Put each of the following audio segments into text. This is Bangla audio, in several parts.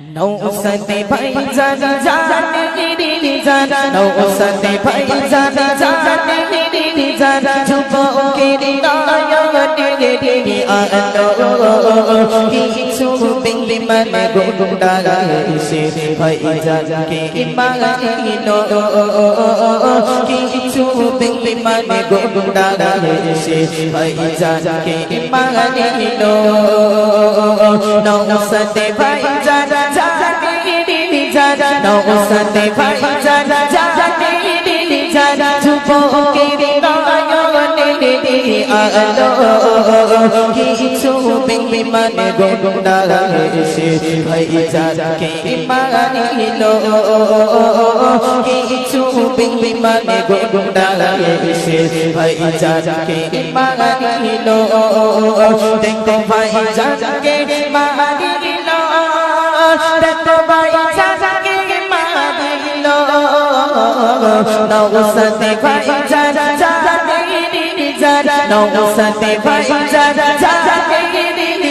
নৌসতে ভাই জান জান গিরি জান নৌসতে ভাই জান জান গিরি জান যুবকের নয়নে গিরি আলো কিছু বিলি মন গোডা সে ভাই জান কে মাগিনো কিছু বিলি মন গোডা সে ভাই জান কে মাগিনো নৌসতে ভাই জান জানে দিদি নৌসতে ভাই জান জানে জান যুবকের নয়নে আলো। কিছু বিমান গোডা সে ভাই জান কে মানিলো। কিছু বিমান গোডা সে ভাই জান কে মানিলো। দেখতে ভাই জান কে নৌসতে ভাই দিদি জান নৌসতে ভাই দিদি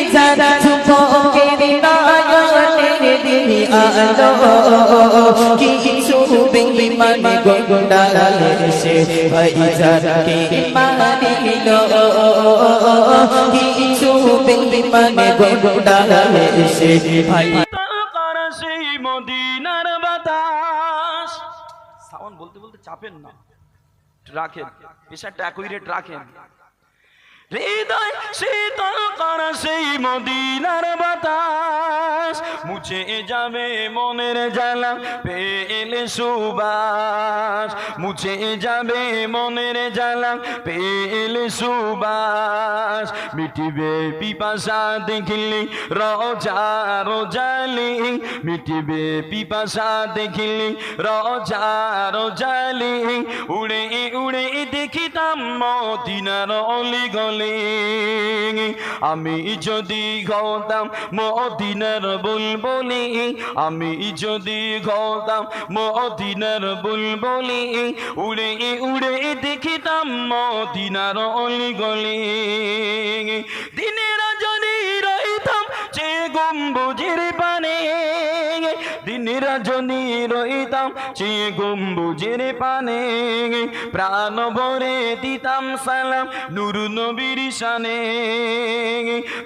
আলো কিছু বিমান গোডা সে ভাই কিছু সে ভাই সাউন্ড বলতে বলতে চাপেন না। রাখেন। পেশারটা একই রেট রাখেন। হৃদয় শীতল করা সেই মদিনার বাতাস। মুছে যাবে মনের জ্বালা, পেলে সুবাস। মুছে যাবে মনের জ্বালা, পেলে সুবাস। মিটিবে পিপাসা দেখলি, রজা রোজালি মিটিবে পিপাসা দেখলি, রজা রোজালি উড়ে উড়ে, দেখিতাম মদিনার অলি গলি। আমি যদি গতাম মদিনার বুলবলি, আমি যদি গতাম মদিনার বুলবলি, উড়ে উড়ে দেখিতাম মদিনার অলি গলি দিনের রজনী রইতাম সে গম্বুজের পানে প্রাণ ভরে দিতাম সালাম, নুর নবীর শানে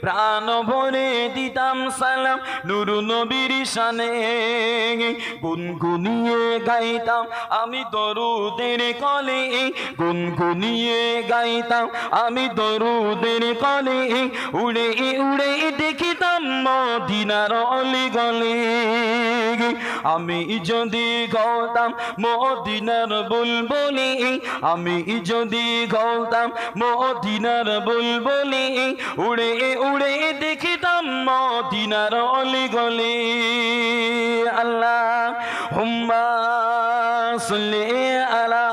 প্রাণ ভরে দিতাম সালাম, নুর নবীর শানে গুনগুনিয়ে গাইতাম, আমি দরুদের কলে গুনগুনিয়ে গাইতাম, আমি দরুদের কলে উড়ে উড়ে দেখিতাম মদিনার অলি গলে। আমি যদি গৌতাম মদিনার বুলবুলি আমি যদি গৌতাম মদিনার বুলবুলি উড়ে উড়ে দেখিতাম মদিনার অলি গলি আল্লাহ হুম্মা সুল্লি আলা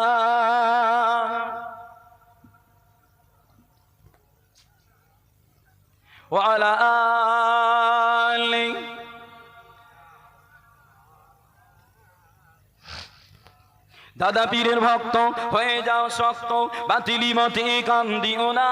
وعلى آله দাদা পীরের ভক্ত হয়ে যাও শক্ত বাতিলি মতে কান্দিও না।